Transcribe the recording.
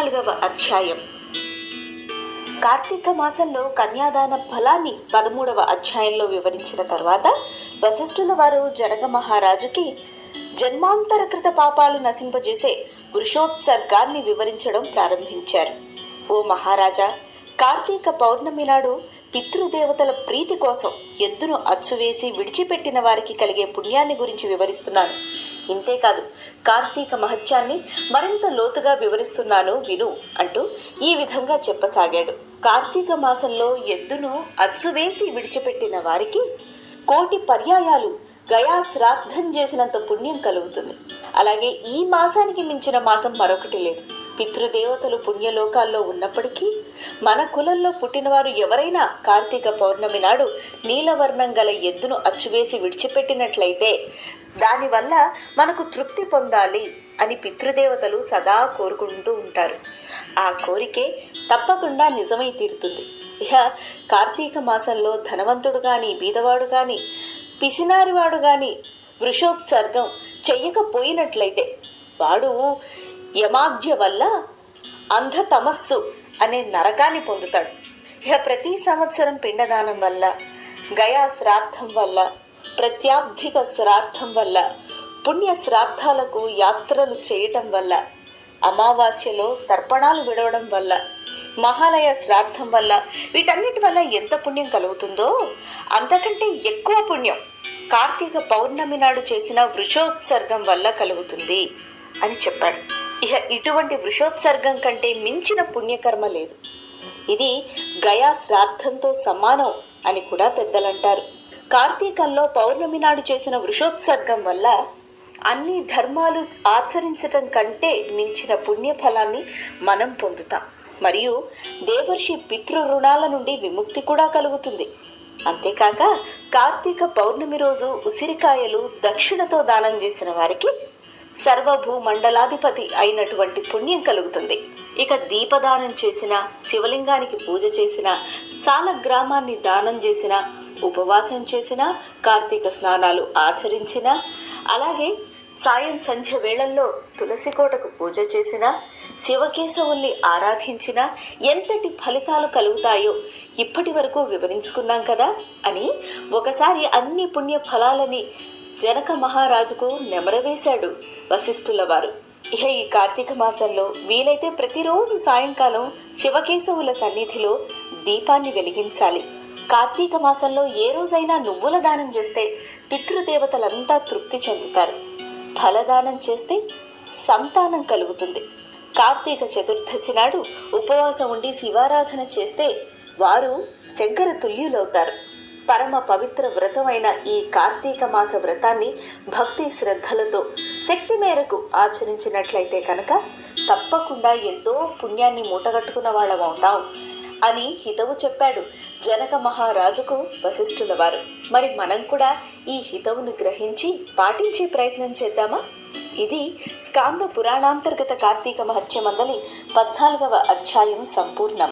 పద్నాలుగవ అధ్యాయం. కార్తీక మాసంలో కన్యాదాన ఫలాన్ని పదమూడవ అధ్యాయంలో వివరించిన తర్వాత వశిష్ఠుల వారు జనక మహారాజుకి జన్మాంతరకృత పాపాలు నశింపజేసే వృషోత్సర్గాన్ని వివరించడం ప్రారంభించారు. ఓ మహారాజా కార్తీక పౌర్ణమి నాడు పితృదేవతల ప్రీతి కోసం ఎద్దును అచ్చువేసి విడిచిపెట్టిన వారికి కలిగే పుణ్యాన్ని గురించి వివరిస్తున్నాను. ఇంతేకాదు కార్తీక మహత్యాన్ని మరింత లోతుగా వివరిస్తున్నాను విను అంటూ ఈ విధంగా చెప్పసాగాడు. కార్తీక మాసంలో ఎద్దును అచ్చువేసి విడిచిపెట్టిన వారికి కోటి పర్యాయాలు గయా శ్రాద్ధం చేసినంత పుణ్యం కలుగుతుంది. అలాగే ఈ మాసానికి మించిన మాసం మరొకటి లేదు. పితృదేవతలు పుణ్యలోకాల్లో ఉన్నప్పటికీ మన కులంలో పుట్టినవారు ఎవరైనా కార్తీక పౌర్ణమి నాడు నీలవర్ణం గల ఎద్దును అచ్చువేసి విడిచిపెట్టినట్లయితే దానివల్ల మనకు తృప్తి పొందాలి అని పితృదేవతలు సదా కోరుకుంటూ ఉంటారు. ఆ కోరికే తప్పకుండా నిజమై తీరుతుంది. ఇక కార్తీక మాసంలో ధనవంతుడు కానీ బీదవాడు కానీ పిసినారివాడు కానీ వృషోత్సర్గం చెయ్యకపోయినట్లయితే వాడు యమాబ్జ వల్ల అంధతమస్సు అనే నరకాన్ని పొందుతాడు. ఇక ప్రతి సంవత్సరం పిండదానం వల్ల గయా శ్రాద్ధం వల్ల ప్రత్యాబ్ధిక శ్రాద్ధం వల్ల పుణ్య శ్రాద్ధాలకు యాత్రలు చేయటం వల్ల అమావాస్యలో తర్పణాలు విడవడం వల్ల మహాలయ శ్రాద్ధం వల్ల వీటన్నిటి వల్ల ఎంత పుణ్యం కలుగుతుందో అంతకంటే ఎక్కువ పుణ్యం కార్తీక పౌర్ణమి నాడు చేసిన వృషోత్సర్గం వల్ల కలుగుతుంది అని చెప్పాడు. ఇహ ఇటువంటి వృషోత్సర్గం కంటే మించిన పుణ్యకర్మ లేదు. ఇది గయా శ్రాద్ధంతో సమానం అని కూడా పెద్దలంటారు. కార్తీకంలో పౌర్ణమి నాడు చేసిన వృషోత్సర్గం వల్ల అన్ని ధర్మాలు ఆచరించటం కంటే మించిన పుణ్యఫలాన్ని మనం పొందుతాం. మరియు దేవర్షి పితృ రుణాల నుండి విముక్తి కూడా కలుగుతుంది. అంతేకాక కార్తీక పౌర్ణమి రోజు ఉసిరికాయలు దక్షిణతో దానం చేసిన వారికి సర్వభూ మండలాధిపతి అయినటువంటి పుణ్యం కలుగుతుంది. ఇక దీపదానం చేసిన శివలింగానికి పూజ చేసిన సాల గ్రామాన్ని దానం చేసిన ఉపవాసం చేసిన కార్తీక స్నానాలు ఆచరించిన అలాగే సాయం సంధ్య వేళల్లో తులసి కోటకు పూజ చేసిన శివకేశవుల్ని ఆరాధించిన ఎంతటి ఫలితాలు కలుగుతాయో ఇప్పటి వరకు వివరించుకున్నాం కదా అని ఒకసారి అన్ని పుణ్య ఫలాలని జనక మహారాజుకు నెమరవేశాడు వశిష్ఠుల వారు ఇహ ఈ కార్తీక మాసంలో వీలైతే ప్రతిరోజు సాయంకాలం శివకేశవుల సన్నిధిలో దీపాన్ని వెలిగించాలి. కార్తీక మాసంలో ఏ రోజైనా నువ్వుల దానం చేస్తే పితృదేవతలంతా తృప్తి చెందుతారు. ఫలదానం చేస్తే సంతానం కలుగుతుంది. కార్తీక చతుర్దశి నాడు ఉపవాసం ఉండి శివారాధన చేస్తే వారు శంకర తుల్యులవుతారు. పరమ పవిత్ర వ్రతమైన ఈ కార్తీక మాస వ్రతాన్ని భక్తి శ్రద్ధలతో శక్తి మేరకు ఆచరించినట్లయితే కనుక తప్పకుండా ఎంతో పుణ్యాన్ని మూటగట్టుకున్న వాళ్ళం అవుతాం అని హితవు చెప్పాడు జనక మహారాజుకు వశిష్ఠుల వారు. మరి మనం కూడా ఈ హితవును గ్రహించి పాటించే ప్రయత్నం చేద్దామా? ఇది స్కాంద పురాణాంతర్గత కార్తీక మహత్యమందలి పద్నాలుగవ అధ్యాయం సంపూర్ణం.